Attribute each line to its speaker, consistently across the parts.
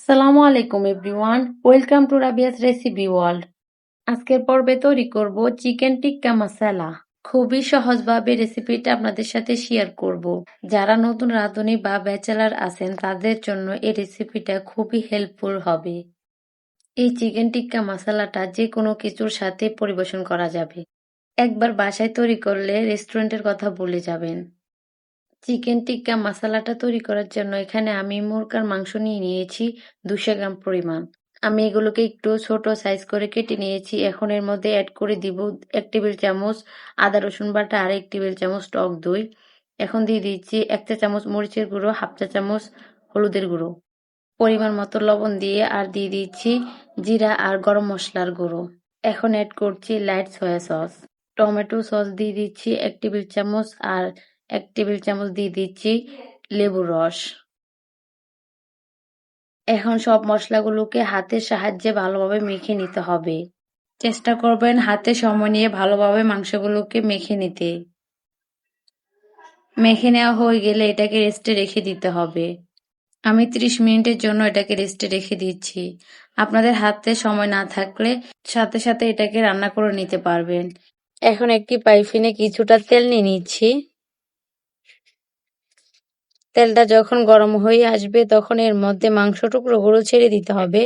Speaker 1: আসসালামু আলাইকুম everyone. Welcome to Rabia's recipe world. আজকের পর্বে তৈরি করব চিকেন টিক্কা মশালা। খুবই সহজভাবে রেসিপিটা আপনাদের সাথে শেয়ার করব। যারা নতুন রাঁধুনি বা ব্যাচেলার আছেন, তাদের জন্য এই রেসিপিটা খুবই হেল্পফুল হবে। এই চিকেন টিক্কা মশালাটা যে কোনো কিছুর সাথে পরিবেশন করা যাবে। একবার বাসায় তৈরি করলে রেস্টুরেন্টের কথা বলে যাবেন। চিকেন টিক্কা মশালাটা তৈরি করার জন্য এখানে আমি মুরগার মাংস নিয়ে নিয়েছি দুশো গ্রাম পরিমাণ। আমি এগুলোকে একটু ছোট সাইজ করে কেটে নিয়েছি। এখন এর মধ্যে অ্যাড করে দিব এক টেবিল চামচ আদা, রসুন বাটা আর এক টেবিল চামচ টক দই। এখন দিয়ে দিচ্ছি এক চা চামচ মরিচের গুঁড়ো, হাফ চা চামচ হলুদের গুঁড়ো। পরিমাণ মতো লবণ দিয়ে আর দিয়ে দিচ্ছি জিরা আর গরম মশলার গুঁড়ো। এখন অ্যাড করছি light soya sauce tomato sauce দিয়ে দিচ্ছি এক টেবিল চামচ আর এক টেবিল চামচ দিয়ে দিচ্ছি লেবুর রস। এখন সব মশলাগুলোকে হাতের সাহায্যে ভালোভাবে মেখে নিতে হবে। চেষ্টা করবেন হাতে সময় নিয়ে ভালোভাবে মাংসগুলোকে মেখে নিতে। মেখে নেওয়া হয়ে গেলে এটাকে রেস্টে রেখে দিতে হবে। আমি ত্রিশ মিনিটের জন্য এটাকে রেস্টে রেখে দিচ্ছি। আপনাদের হাতে সময় না থাকলে সাথে সাথে এটাকে রান্না করে নিতে পারবেন। এখন একটি পাইফিনে কিছুটা তেল নিয়ে নিচ্ছি। তেলটা যখন গরম হয়ে আসবে, তখন এর মধ্যে মাংস টুকরোগুলো ছেড়ে দিতে হবে।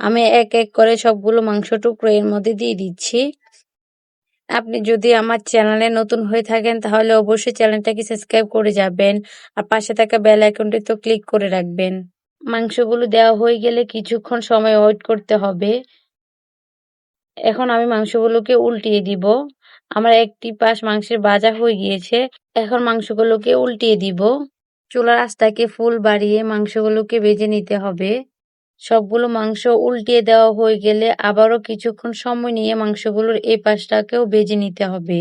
Speaker 1: আমি এক এক করে সবগুলো মাংস টুকরো এর মধ্যে দিয়ে দিচ্ছি। আপনি যদি আমার চ্যানেলে নতুন হয়ে থাকেন, তাহলে অবশ্যই চ্যানেলটাকে সাবস্ক্রাইব করে যাবেন আর পাশে থাকা বেল আইকনটি তো ক্লিক করে রাখবেন। মাংসগুলো দেওয়া হয়ে গেলে কিছুক্ষণ সময় ওয়েট করতে হবে। এখন আমি মাংসগুলোকে উল্টিয়ে দিব। আমার একটি পাশ মাংসের ভাজা হয়ে গিয়েছে। এখন মাংসগুলোকে উল্টিয়ে দিব। চুলার আঁচটাকে ফুল বাড়িয়ে মাংসগুলোকে ভেজে নিতে হবে। সবগুলো মাংস উল্টিয়ে দেওয়া হয়ে গেলে আবারও কিছুক্ষণ সময় নিয়ে মাংসগুলোর এই পাশটাকেও ভেজে নিতে হবে।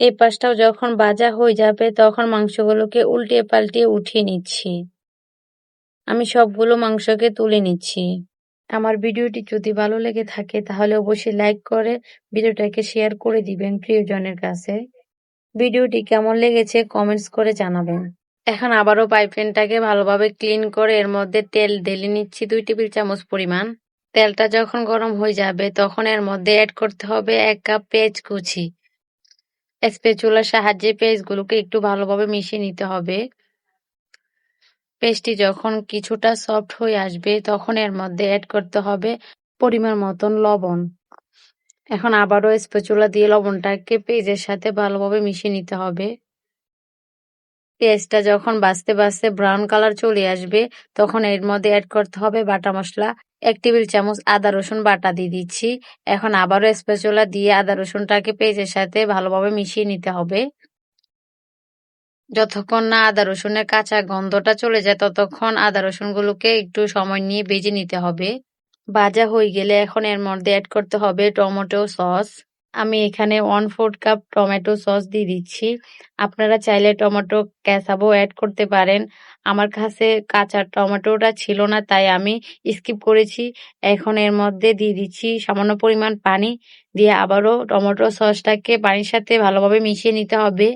Speaker 1: এই পাশটাও যখন ভাজা হয়ে যাবে তখন মাংসগুলোকে উল্টিয়ে পাল্টিয়ে উঠিয়ে নিচ্ছি। আমি সবগুলো মাংসকে তুলে নিচ্ছি। আমার ভিডিওটি যদি ভালো লেগে থাকে তাহলে অবশ্যই লাইক করে ভিডিওটাকে শেয়ার করে দিবেন প্রিয়জনের কাছে। ভিডিওটি কেমন লেগেছে কমেন্টস করে জানাবেন। এখন আবারও পাইপলাইনটাকে ভালোভাবে ক্লিন করে এর মধ্যে তেল ঢেলে নিচ্ছি দুই টেবিল চামচ পরিমাণ। তেলটা যখন গরম হয়ে যাবে তখন এর মধ্যে অ্যাড করতে হবে এক কাপ পেঁয়াজ কুচি। স্পেচুলার সাহায্যে পেঁয়াজগুলোকে একটু ভালোভাবে মিশিয়ে নিতে হবে। পেস্টটি যখন কিছুটা সফট হয়ে আসবে তখন এর মধ্যে অ্যাড করতে হবে পরিমাণ মতন লবণ। এখন আবারও স্পেচুলা দিয়ে লবণটাকে পেঁয়াজের সাথে ভালোভাবে মিশিয়ে নিতে হবে। পেঁয়াজটা যখন বাঁচতে বাঁচতে ব্রাউন কালার চলে আসবে, তখন এর মধ্যে অ্যাড করতে হবে বাটা মশলা। এক টেবিল চামচ আদা, রসুন বাটা দিয়ে দিচ্ছি। এখন আবারও স্পেচুলা দিয়ে আদা, রসুনটাকে পেঁয়াজের সাথে ভালোভাবে মিশিয়ে নিতে হবে। যতক্ষণ না আদা, রসুনের কাঁচা গন্ধটা চলে যায়, ততক্ষণ আদা, রসুনগুলোকে একটু সময় নিয়ে ভেজে নিতে হবে। ভাজা হয়ে গেলে এখন এর মধ্যে অ্যাড করতে হবে টমেটো সস আমি এখানে one fourth cup tomato sauce দিয়ে দিচ্ছি। আপনারা চাইলে টমেটো ক্যাসাবও অ্যাড করতে পারেন। আমার কাছে কাঁচা টমেটোটা ছিল না, তাই আমি স্কিপ করেছি। এখন এর মধ্যে দিয়ে দিচ্ছি সামান্য পরিমাণ পানি দিয়ে আবারও টমেটো সসটাকে পানির সাথে ভালোভাবে মিশিয়ে নিতে হবে।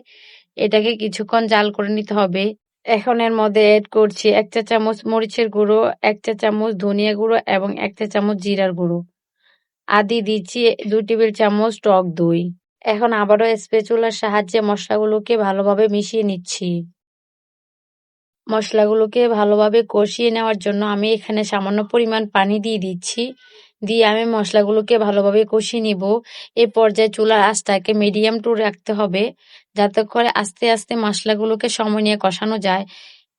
Speaker 1: এটাকে কিছুক্ষণ জাল করে নিতে হবে। এখন এর মধ্যে এড করছি এক চা চামচ মরিচের গুঁড়ো, এক চা চামচ ধনিয়া গুঁড়ো এবং এক চা চামচ জিরার গুঁড়ো। আদি দিচ্ছি দুই টেবিল চামচ টক দই। এখন আবারও স্পেচুলার সাহায্যে মশলাগুলোকে ভালোভাবে মিশিয়ে নিচ্ছি। মশলাগুলোকে ভালোভাবে কষিয়ে নেওয়ার জন্য আমি এখানে সামান্য পরিমাণ পানি দিয়ে দিচ্ছি। দিয়ে আমি মশলাগুলোকে ভালোভাবে কষিয়ে নিব। এ পর্যায়ে চুলার আঁচটাকে মিডিয়াম টু রাখতে হবে, যাতে করে আস্তে আস্তে মশলাগুলোকে সময় নিয়ে কষানো যায়।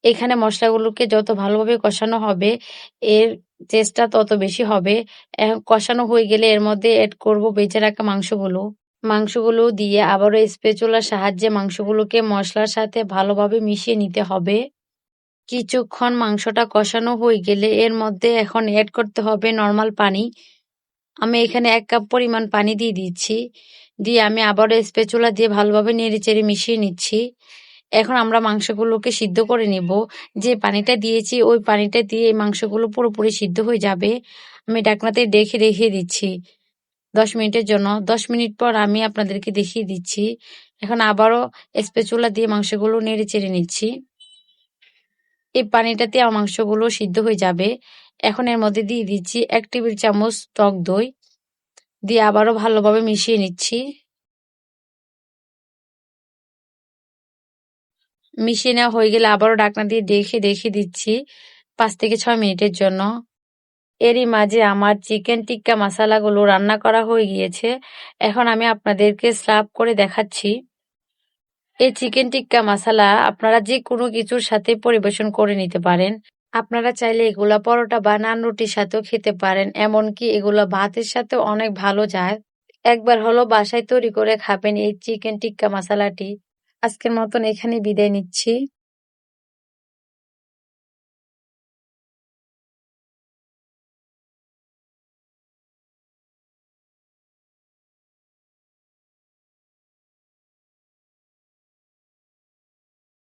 Speaker 1: এখানে মশলাগুলোকে যত ভালোভাবে কষানো হবে, এর টেস্টটা তত বেশি হবে। কষানো হয়ে গেলে এর মধ্যে অ্যাড করব বেঁচে রাখা মাংসগুলো। মাংসগুলো দিয়ে আবারও স্পেচুলার সাহায্যে মাংসগুলোকে মশলার সাথে ভালোভাবে মিশিয়ে নিতে হবে। কিছুক্ষণ মাংসটা কষানো হয়ে গেলে এর মধ্যে এখন অ্যাড করতে হবে নর্মাল পানি। আমি এখানে এক কাপ পরিমাণ পানি দিয়ে দিচ্ছি। দিয়ে আমি আবারও স্পেচুলা দিয়ে ভালোভাবে নেড়ে চেড়ে মিশিয়ে নিচ্ছি। এখন আমরা মাংসগুলোকে সিদ্ধ করে নেব। যে পানিটা দিয়েছি, ওই পানিটা দিয়ে এই মাংসগুলো পুরোপুরি সিদ্ধ হয়ে যাবে। আমি ডাকনাতে ডেকে রেখে দিচ্ছি দশ মিনিটের জন্য। দশ মিনিট পর আমি আপনাদেরকে দেখিয়ে দিচ্ছি। এখন আবারও স্পেচুলা দিয়ে মাংসগুলো নেড়ে চেড়ে নিচ্ছি। এই পানিটাতে মাংসগুলো সিদ্ধ হয়ে যাবে। এখন এর মধ্যে দিয়ে দিচ্ছি এক টেবিল চামচ টক দই। দিয়ে আবারও ভালোভাবে মিশিয়ে নিচ্ছি। মিশিয়ে নেওয়া হয়ে গেলে আবারও ডাকনা দিয়ে দেখে দেখে দিচ্ছি পাঁচ থেকে ছয় মিনিটের জন্য। এরই মাঝে আমার চিকেন টিক্কা মশালাগুলো রান্না করা হয়ে গিয়েছে। এখন আমি আপনাদেরকে স্লাব করে দেখাচ্ছি। এই চিকেন টিক্কা মশালা আপনারা যে কোনো কিছুর সাথে পরিবেশন করে নিতে পারেন। আপনারা চাইলে এগুলা পরোটা বা নান রুটির সাথেও খেতে পারেন, এমনকি এগুলো ভাতের সাথে অনেক ভালো যায়। একবার হলো বাসায় তৈরি করে খাবেন এই চিকেন টিক্কা মশালাটি আজকের মতন এখানে বিদায় নিচ্ছি।